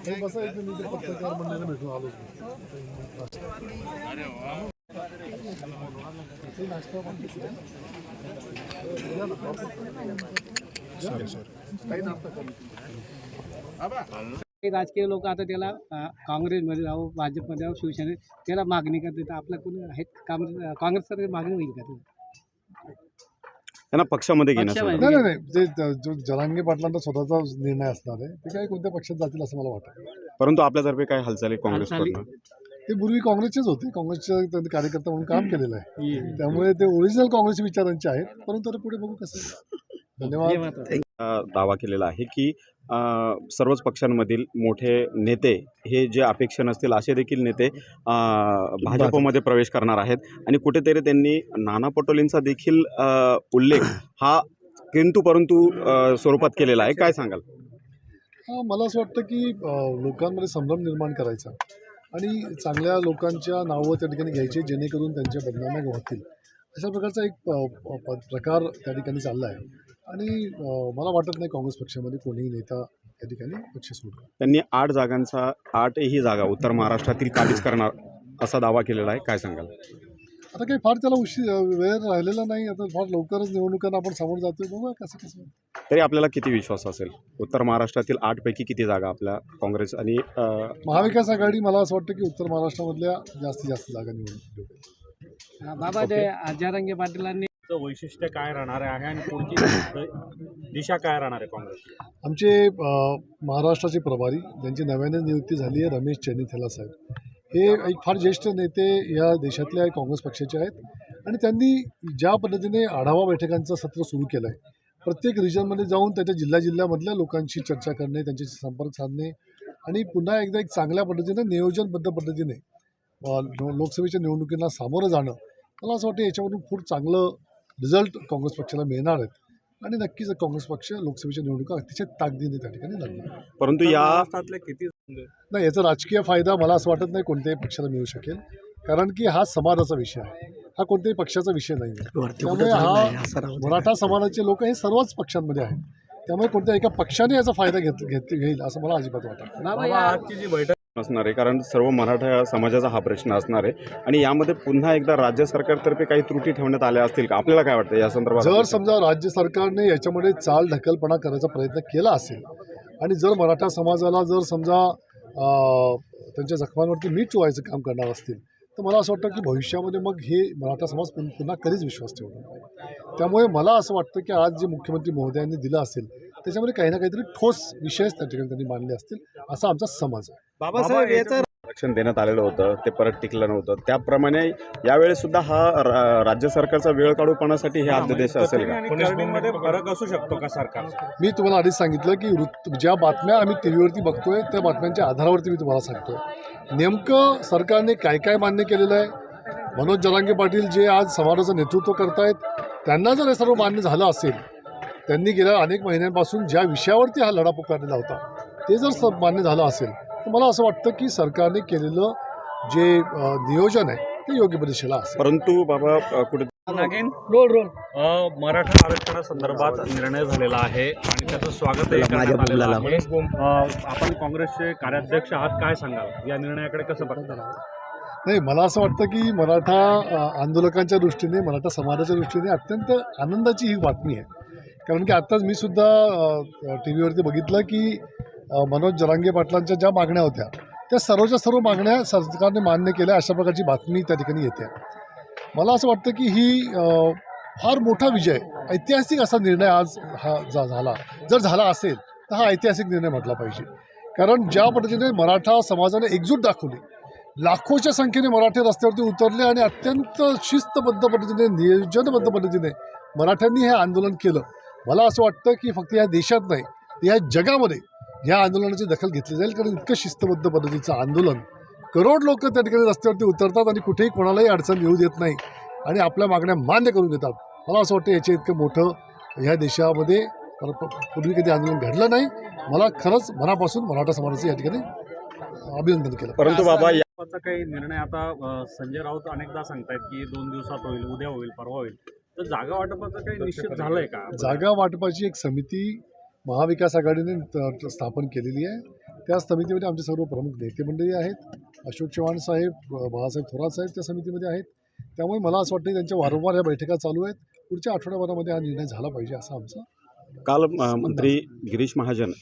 हे बसा इथे मी ते पत्रकार मंडळाला भेटून आलो ते नाश्ता पण घेतला. या ना, काही नाश्ता करू. राजकीय लोक आता त्याला काँग्रेसमध्ये जाऊ भाजपमध्ये जाऊ शिवसेनेत त्याला मागणी करते तर आपल्या कोणी आहेत? काँग्रेस काँग्रेसकडे मागणी होईल का ते? त्यांना पक्षामध्ये पक्षामध्ये. नाही नाही नाही. ते ज- जो जरांगे पाटलांचा स्वतःचा निर्णय असणार आहे ते काही कोणत्या पक्षात जातील असं मला वाटतं. परंतु आपल्यातर्फे काय हालचाली काँग्रेसकडनं ते पूर्वी काँग्रेसचेच होते. काँग्रेसचे कार्यकर्ता म्हणून काम केलेलं आहे. त्यामुळे ते ओरिजिनल काँग्रेस विचारांचे आहेत. परंतु पुढे बघू कसं आहे. हे धन्यवाद. दावा केलेला आहे की सर्वच पक्षांमधील मोठे नेते हे जे अपेक्षा नसतील असे देखील नेते भाजपमध्ये प्रवेश करणार आहेत. आणि कुठेतरी त्यांनी नाना पटोलेंचा देखील उल्लेख हा किंतु परंतु स्वरूपात केलेला आहे. काय सांगाल? मला असं वाटतं की लोकांमध्ये संभ्रम निर्माण करायचा आणि चांगल्या लोकांच्या नावं त्या ठिकाणी घ्यायची जेणेकरून त्यांच्या बदनाम्या होतील. अशा प्रकारचा एक प- प्रकार त्या ठिकाणी चालला आहे. आणि मला वाटत नाही काँग्रेस पक्षामध्ये कोणीही नेता त्या ठिकाणी पक्ष सोडला त्यांनी आठ जागांचा आठही जागा उत्तर महाराष्ट्रातील काबीज करणार असा दावा केलेला आहे. काय सांगाल? आता काही फार त्याला उशीर वेळ राहिलेला नाही. आता फार लवकरच निवडणुकांना आपण समोर जातोय. बघूया कसं कसं तरी आपल्याला किती विश्वास असेल? उत्तर महाराष्ट्रातील आठपैकी किती जागा आपल्या काँग्रेस आणि अ, महाविकास आघाडी मला असं वाटतं की उत्तर महाराष्ट्रामधल्या जास्तीत जास्त जागा निवडून हा, बाबा ते जरांगे पाटीलांनी काँग्रेसचं वैशिष्ट्य काय राहणार आहे आणि पुढची दिशा काय राहणार आहे काँग्रेसची? आमचे महाराष्ट्राचे प्रभारी ज्यांची नव्याने नियुक्ती झाली आहे रमेश चेनिथेला साहेब. हे एक फार ज्येष्ठ नेते या देशातल्या काँग्रेस पक्षाचे आहेत आणि त्यांनी ज्या पद्धतीने आढावा बैठकांचं सत्र सुरू केलं आहे प्रत्येक रिजनमध्ये जाऊन त्याच्या जिल्हा जिल्ह्यामधल्या लोकांशी चर्चा करणे त्यांच्याशी संपर्क साधणे आणि पुन्हा एकदा एक चांगल्या पद्धतीने नियोजनबद्ध पद्धतीने लो- लोकसभेच्या निवडणुकींना सामोरं जाणं मला असं वाटतं याच्यावरून खूप चांगलं रिझल्ट काँग्रेस पक्षाला मिळणार आहेत. आणि नक्कीच काँग्रेस पक्ष लोकसभेच्या निवडणुका अतिशय ताकदीने त्या ठिकाणी लढणार परंतु या किती नाही याचा राजकीय फायदा मला असं वाटत नाही कोणत्याही पक्षाला मिळू शकेल. कारण की हा समाजाचा विषय आहे. हा कोणत्याही पक्षाचा विषय नाही आहे. त्यामुळे हा मराठा समाजाचे लोक हे सर्वच पक्षांमध्ये आहेत. त्यामुळे कोणत्या एका पक्षाने याचा फायदा घेत घेत घेईल असं मला अजिबात वाटत नाही. बाबा बाबा या आजची जी बैठक असणार आहे. कारण सर्व मराठा समाजाचा हा प्रश्न असणार आहे. आणि यामध्ये पुन्हा एकदा राज्य सरकारतर्फे काही त्रुटी ठेवण्यात आल्या असतील का? आपल्याला काय वाटतं या संदर्भात? जर समजा राज्य सरकारने याच्यामध्ये चाल ढकलपणा करायचा प्रयत्न केला असेल आणि जर मराठा समाजाला जर समजा त्यांच्या जखमांवरती मीठ चोवायचं काम करणार असतील तर मला असं वाटतं की भविष्यामध्ये मग हे मराठा समाज पुन- पुन्हा कधीच विश्वास ठेवणार नाही. त्यामुळे मला असं वाटतं की आज जे मुख्यमंत्री महोदयांनी दिलं असेल त्याच्यामध्ये काही ना काहीतरी ठोस विषयच त्या ठिकाणी त्यांनी मांडले असतील असा आमचा समज आहे. बाबासाहेब याचा आरक्षण देण्यात आलेलं होतं ते परत टिकलं नव्हतं. त्याप्रमाणे यावेळेस सुद्धा हा रा- राज्य सरकारचा वेळ काढूपणासाठी हे अध्यादेश असेल का? फरक असू शकतो का सरकार? मी तुम्हाला आधीच सांगितलं की वृत्त ज्या बातम्या आम्ही टी व्हीवरती बघतोय त्या बातम्यांच्या आधारावरती मी तुम्हाला सांगतोय. नेमकं सरकारने काय काय मान्य केलेलं आहे? मनोज जरांगे पाटील जे आज समाजाचं नेतृत्व करतायत त्यांना जर हे सर्व मान्य झालं असेल त्यांनी गेल्या अनेक महिन्यांपासून ज्या विषयावरती हा लढा पुकारलेला होता ते जर स मान्य झालं असेल तर मला असं वाटतं की सरकारने केलेलं जे नियोजन आहे ते योग्य दिशेला असेल. परंतु बाबा कुठे रोल रोल. अ, मराठा आरक्षणासंदर्भात निर्णय झालेला आहे आणि त्याचं स्वागत आपण काँग्रेसचे कार्याध्यक्ष आहात काय सांगाल? या निर्णयाकडे कसं बघता? नाही मला असं वाटतं की मराठा आंदोलकांच्या दृष्टीने मराठा समाजाच्या दृष्टीने अत्यंत आनंदाची ही बातमी आहे. कारण की आत्ताच मी सुद्धा टी व्हीवरती बघितलं की मनोज जरांगे पाटलांच्या ज्या मागण्या होत्या त्या सर्वच्या सर्व मागण्या सरकारने मान्य केल्या अशा प्रकारची बातमी त्या ठिकाणी येते. मला असं वाटतं की ही फार मोठा विजय ऐतिहासिक असा निर्णय आज हा जा झाला. जर झाला असेल तर हा ऐतिहासिक निर्णय म्हटला पाहिजे. कारण ज्या पद्धतीने मराठा समाजाने एकजूट दाखवली लाखोच्या संख्येने मराठी रस्त्यावरती उतरले आणि अत्यंत शिस्तबद्ध पद्धतीने नियोजनबद्ध पद्धतीने मराठ्यांनी हे आंदोलन केलं मला असं वाटतं की फक्त या देशात नाही या जगामध्ये या आंदोलनाची दखल घेतली जाईल कारण इतकं शिस्तबद्ध पद्धतीचं आंदोलन. करोड लोक त्या ठिकाणी रस्त्यावरती उतरतात आणि कुठेही कोणालाही अडचण येऊ देत नाही आणि आपल्या मागण्या मान्य करून देतात. मला असं वाटतं याचे इतकं मोठं ह्या देशामध्ये पूर्वी कधी आंदोलन घडलं नाही. मला खरंच मनापासून मराठा समाजाचं या ठिकाणी अभिनंदन केलं. परंतु बाबा या जागावाटपाचा काही निर्णय आता संजय राऊत अनेकदा सांगतायत की दोन दिवसात होईल उद्या होईल परवा होईल. तर जागा वाटपाचं काही निश्चित झालंय का? जागा वाटपाची एक समिती महाविकास आघाडीने त- स्थापन केलेली आहे. त्या समितीमध्ये आमचे सर्व प्रमुख नेते मंडळी आहेत. अशोक चव्हाण साहेब बाळासाहेब थोरात साहेब त्या समितीमध्ये आहेत. त्यामुळे मला असं वाटतं त्यांच्या वारंवार ह्या बैठका चालू आहेत. पुढच्या आठवड्याभरामध्ये हा निर्णय झाला पाहिजे असा आमचा काल मंत्री गिरीश महाजन